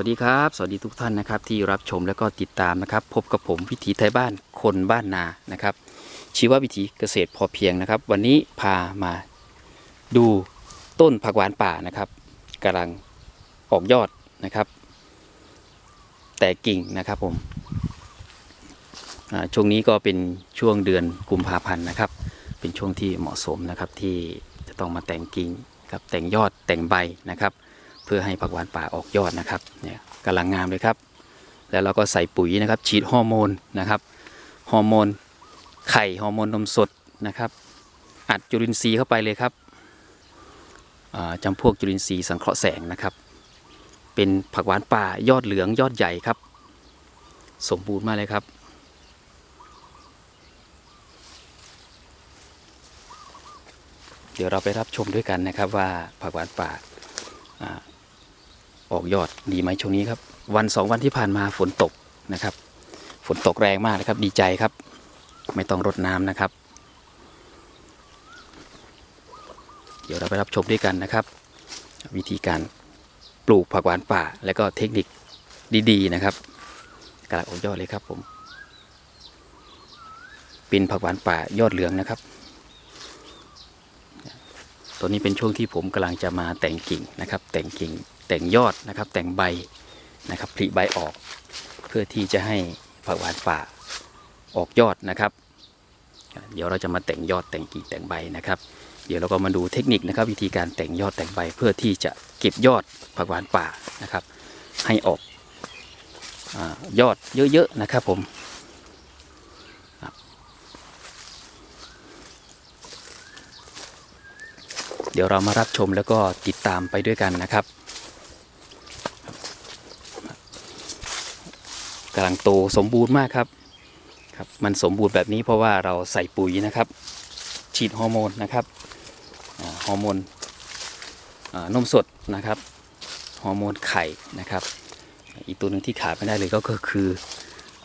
วัสดีครับ สวัสดีทุกท่านนะครับที่รับชมและก็ติดตามนะครับ พบกับผมวิถีไทยบ้านคนบ้านนานะครับ ชีววิถีเกษตรพอเพียงนะครับ วันนี้พามาดูต้นผักหวานป่านะครับกำลังออกยอดนะครับ แต่กิ่งนะครับผมช่วงนี้ก็เป็นช่วงเดือนกุมภาพันธ์นะครับ เป็นช่วงที่เหมาะสมนะครับที่จะต้องมาแต่งกิ่งครับแต่งยอดแต่งใบนะครับ เพื่อให้ผักหวานป่าออกยอดนะครับเนี่ยกำลังงามเลยครับ แล้วเราก็ใส่ปุ๋ยนะครับ ฉีดฮอร์โมนนะครับฮอร์โมนไข่ฮอร์โมนนมสดนะครับ อัดจุลินทรีย์เข้าไปเลยครับอ่าจำพวกจุลินทรีย์สังเคราะห์แสงนะครับ เป็นผักหวานป่ายอดเหลืองยอดใหญ่ครับ สมบูรณ์มากเลยครับ เดี๋ยวเราไปรับชมด้วยกันนะครับว่าผักหวานป่า ออกยอดดีไหมช่วงนี้ครับ วันสองวันที่ผ่านมาฝนตกนะครับ ฝนตกแรงมากนะครับดีใจครับ ไม่ต้องรดน้ำนะครับ เดี๋ยวเราไปรับชมด้วยกันนะครับ วิธีการปลูกผักหวานป่า และก็เทคนิคดีๆนะครับกำลังออกยอดเลยครับผมเป็นผักหวานป่ายอดเหลืองนะครับตอนนี้เป็นช่วงที่ผมกำลังจะมาแต่งกิ่งนะครับ แต่งกิ่ง แต่งยอดนะครับแต่งใบนะครับผลิใบออก เพื่อที่จะให้ผักหวานป่าออกยอดนะครับ เดี๋ยวเราจะมาแต่งยอดแต่งกิ่งแต่งใบนะครับ เดี๋ยวเราก็มาดูเทคนิคนะครับ วิธีการแต่งยอดแต่งใบ เพื่อที่จะเก็บยอดผักหวานป่านะครับ ให้ออกอยอดเยอะๆนะครับผมเดี๋ยวเรามารับชมแล้วก็ติดตามไปด้วยกันนะครับ กำลังโตสมบูรณ์มากครับครับมันสมบูรณ์แบบนี้เพราะว่าเราใส่ปุ๋ยนะครับ ฉีดฮอร์โมนนะครับฮอร์โมนนมสดนะครับฮอร์โมนไข่นะครับ อีกตัวหนึ่งที่ขาดไม่ได้เลยก็คือ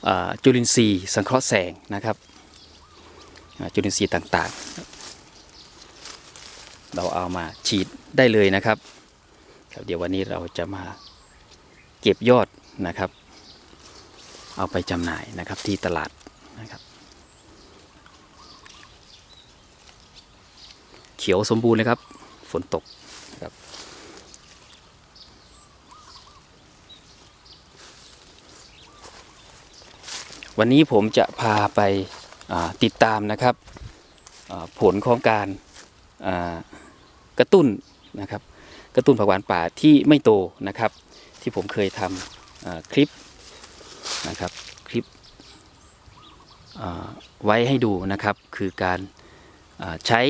อจุลินทรีย์สังเคราะห์แสงนะครับจุลินทรีย์ต่างๆ เราเอามาฉีดได้เลยนะครับครับเดี๋ยววันนี้เราจะมาเก็บยอดนะครับ เอาไปจำหน่ายนะครับที่ตลาดนะครับเขียวสมบูรณ์เลยครับ ฝนตกนะครับวันนี้ผมจะพาไปติดตามนะครับผลของการกระตุ้นนะครับ กระตุ้นผักหวานป่าที่ไม่โตนะครับ ที่ผมเคยทำคลิป นะครับ คลิปไว้ให้ดูนะครับ คือการาใช้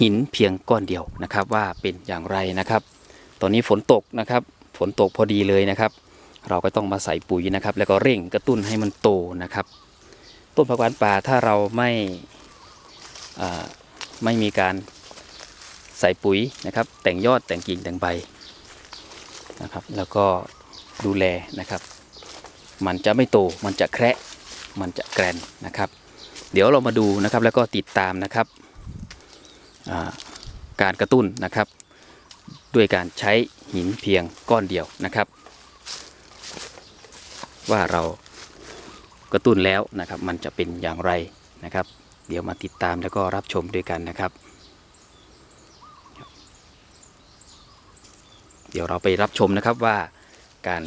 หินเพียงก้อนเดียวนะครับ ว่าเป็นอย่างไรนะครับ ตอนนี้ฝนตกนะครับ ฝนตกพอดีเลยนะครับ เราก็ต้องมาใส่ปุ๋ยนะครับ แล้วก็เร่งกระตุ้นให้มันโตนะครับ ต้นผักหวานป่าถ้าเราไม่ไม่มีการใส่ปุ๋ยนะครับ แต่งยอดแต่งกิ่งแต่งใบนะครับ แล้วก็ดูแลนะครับ มันจะไม่โต มันจะแคระมันจะแกรนนะครับ เดี๋ยวเรามาดูนะครับแล้วก็ติดตามนะครับการกระตุ้นนะครับ ด้วยการใช้หินเพียงก้อนเดียวนะครับ ว่าเรากระตุ้นแล้วนะครับ มันจะเป็นอย่างไรนะครับ เดี๋ยวมาติดตามแล้วก็รับชมด้วยกันนะครับ เดี๋ยวเราไปรับชมนะครับว่าการ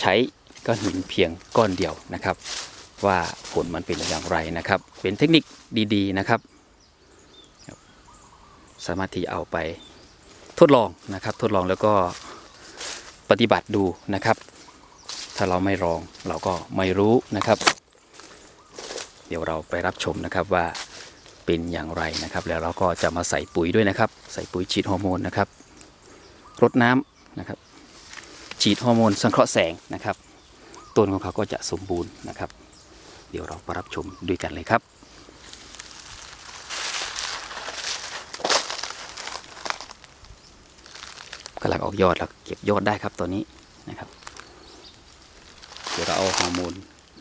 ใช้ ก้อนหินเพียงก้อนเดียวนะครับ ว่าผลมันเป็นอย่างไรนะครับ เป็นเทคนิคดีๆนะครับ สามารถที่เอาไปทดลองนะครับ ทดลองแล้วก็ปฏิบัติดูนะครับ ถ้าเราไม่ลองเราก็ไม่รู้นะครับ เดี๋ยวเราไปรับชมนะครับว่าเป็นอย่างไรนะครับ แล้วเราก็จะมาใส่ปุ๋ยด้วยนะครับ ใส่ปุ๋ยฉีดฮอร์โมนนะครับรดน้ำนะครับ ฉีดฮอร์โมนสังเคราะห์แสงนะครับ ต้นของเขาก็จะสมบูรณ์นะครับ เดี๋ยวเราไปรับชมด้วยกันเลยครับกำลังออกยอดแล้วเก็บยอดได้ครับตอนนี้นะครับ เดี๋ยวเราเอาฮอร์โมน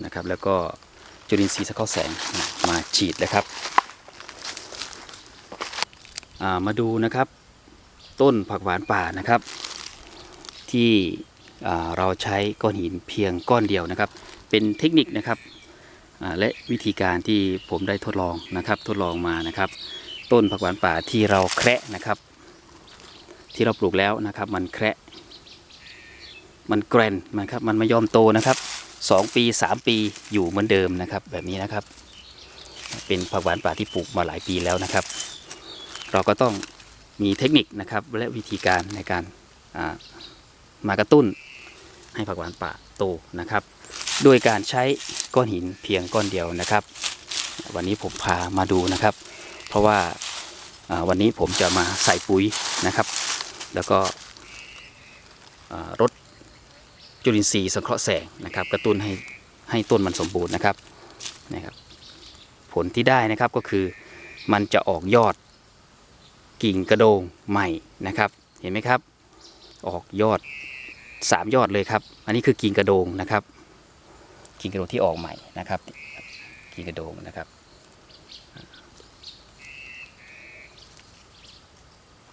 นะครับ แล้วก็จุลินทรีย์สังเคราแสงมาฉีดเลยครับามาดูนะครับ ต้นผักหวานป่านะครับ ที่ เราใช้ก้อนหินเพียงก้อนเดียวนะครับ เป็นเทคนิคนะครับและวิธีการที่ผมได้ทดลองนะครับทดลองมานะครับ ต้นผักหวานป่าที่เราแคระนะครับ ที่เราปลูกแล้วนะครับ มันแคระมันแกรนมันครับมันไม่ยอมโตนะครับสองปีสามปีอยู่เหมือนเดิมนะครับ แบบนี้นะครับ เป็นผักหวานป่าที่ปลูกมาหลายปีแล้วนะครับ เราก็ต้องมีเทคนิคนะครับและวิธีการในการมากระตุ้น ให้ผักหวานป่าโตนะครับโดยการใช้ก้อนหินเพียงก้อนเดียวนะครับ วันนี้ผมพามาดูนะครับ เพราะว่าวันนี้ผมจะมาใส่ปุ๋ยนะครับ แล้วก็รดจุลินทรีย์สังเคราะห์แสงนะครับ กระตุ้นให้ให้ต้นมันสมบูรณ์นะครับนะครับ ผลที่ได้นะครับก็คือมันจะออกยอดกิ่งกระโดงใหม่นะครับ เห็นไหมครับ ออกยอด สามยอดเลยครับ อันนี้คือกิ่งกระโดงนะครับ กิ่งกระโดงที่ออกใหม่นะครับ กิ่งกระโดงนะครับ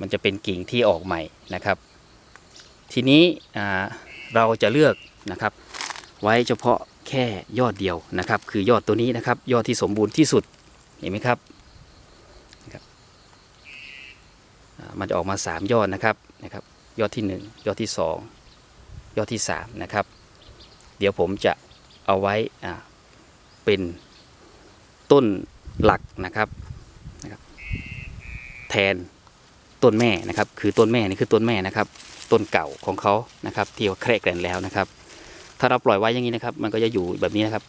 มันจะเป็นกิ่งที่ออกใหม่นะครับ ทีนี้เราจะเลือกนะครับ ไว้เฉพาะแค่ยอดเดียวนะครับ คือยอดตัวนี้นะครับ ยอดที่สมบูรณ์ที่สุดเห็นไหมครับมันจะออกมา 3 ยอดนะครับนะครับ ยอดที่ 1 ยอดที่ 2 ยอดที่3นะครับ เดี๋ยวผมจะเอาไว้เป็นต้นหลักนะครับนะครับ แทนต้นแม่นะครับ คือต้นแม่นี่คือต้นแม่นะครับ ต้นเก่าของเขานะครับ ที่ว่าแครกแกรนแล้วนะครับ ถ้าเราปล่อยไว้อย่างนี้นะครับ มันก็จะอยู่แบบนี้นะครับ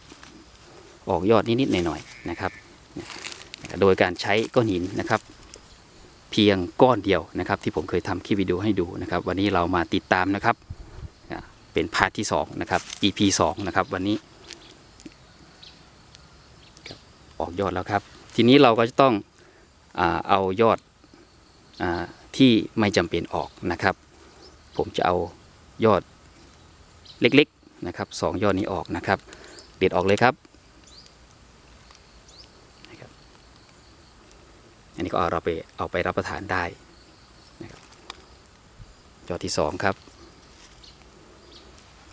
ออกยอดนิดๆหน่อยๆนะครับ โดยการใช้ก้อนหินนะครับเพียงก้อนเดียวนะครับ ที่ผมเคยทำคลิปวิดีโอให้ดูนะครับ วันนี้เรามาติดตามนะครับ เป็นพาร์ทที่2นะครับ EP 2นะครับวันนี้ออกยอดแล้วครับ ทีนี้เราก็จะต้องอเอายอดอที่ไม่จำเป็นออกนะครับ ผมจะเอายอดเล็กๆนะครับสองยอดนี้ออกนะครับเด็ดออกเลยครับนะครับอันนี้ก็เอาเราไปเอาไปรับประทานได้นะครับยอดที่สองครับ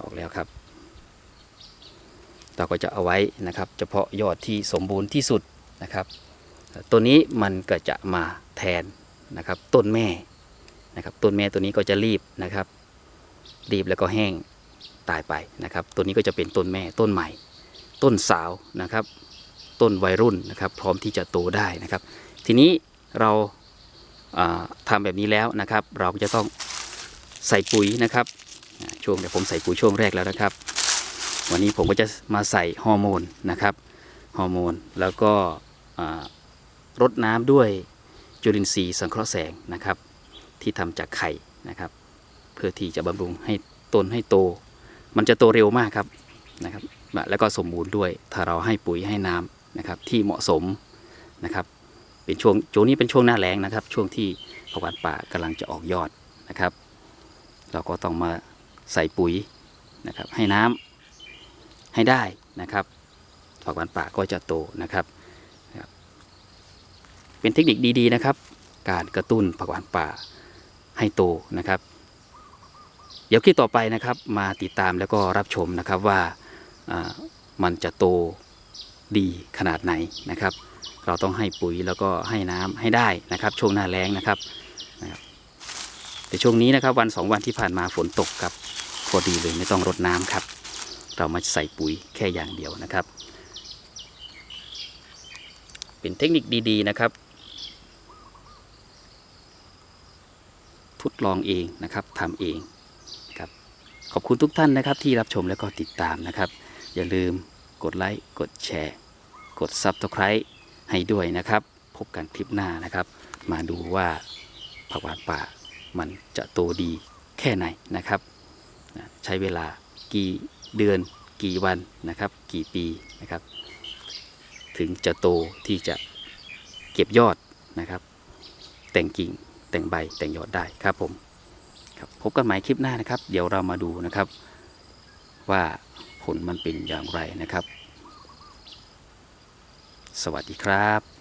ออกแล้วครับ เราก็จะเอาไว้นะครับ เฉพาะยอดที่สมบูรณ์ที่สุดนะครับ ตัวนี้มันก็จะมาแทนนะครับต้นแม่นะครับต้นแม่ตัวนี้ก็จะรีบนะครับ รีบแล้วก็แห้งตายไปนะครับ ตัวนี้ก็จะเป็นต้นแม่ต้นใหม่ ต้นสาวนะครับ ต้นวัยรุ่นนะครับ พร้อมที่จะโตได้นะครับ ทีนี้เราาทำแบบนี้แล้วนะครับ เราก็จะต้องใส่ปุ๋ยนะครับ ช่วงเดี๋ยวผมใส่ปุ๋ยช่วงแรกแล้วนะครับ วันนี้ผมก็จะมาใส่ฮอร์โมนนะครับฮอร์โมนแล้วก็รดน้ำด้วยจุลินทรีย์สังเคราะห์แสงนะครับ ที่ทำจากไข่นะครับ เพื่อที่จะบำรุงให้ต้นให้โต มันจะโตเร็วมากครับนะครับ แล้วก็สมบูรณ์ด้วยถ้าเราให้ปุ๋ยให้น้ำนะครับที่เหมาะสมนะครับ เป็นช่วงช่วงนี้เป็นช่วงหน้าแล้งนะครับ ช่วงที่ผักหวานป่ากำลังจะออกยอดนะครับ เราก็ต้องมา ใส่ปุ๋ยนะครับ ให้น้ำให้ได้นะครับผักหวานป่าก็จะโตนะครับ เป็นเทคนิคดีๆนะครับ การกระตุ้นผักหวานป่าให้โตนะครับ เดี๋ยวคลิปต่อไปนะครับ มาติดตามแล้วก็รับชมนะครับว่ามันจะโตดีขนาดไหนนะครับ เราต้องให้ปุ๋ยแล้วก็ให้น้ำให้ได้นะครับ ช่วงหน้าแล้งนะครับนะครับแต่ช่วงนี้นะครับวันสองวันที่ผ่านมาฝนตกครับ พอดีเลยไม่ต้องรดน้ำครับ เรามาใส่ปุ๋ยแค่อย่างเดียวนะครับ เป็นเทคนิคดี ๆ นะครับทดลองเองนะครับทำเองครับขอบคุณทุกท่านนะครับ ที่รับชมและก็ติดตามนะครับ อย่าลืมกดไลค์กดแชร์ กด Subscribe ให้ด้วยนะครับ พบกันคลิปหน้านะครับ มาดูว่าผักหวานป่ามันจะโตดีแค่ไหนนะครับ ใช้เวลากี่เดือน กี่วันนะครับ กี่ปีนะครับ ถึงจะโตที่จะเก็บยอดนะครับ แต่งกิ่งแต่งใบแต่งยอดได้ครับผมครับพบกันใหม่คลิปหน้านะครับ เดี๋ยวเรามาดูนะครับ ว่าผลมันเป็นอย่างไรนะครับ สวัสดีครับ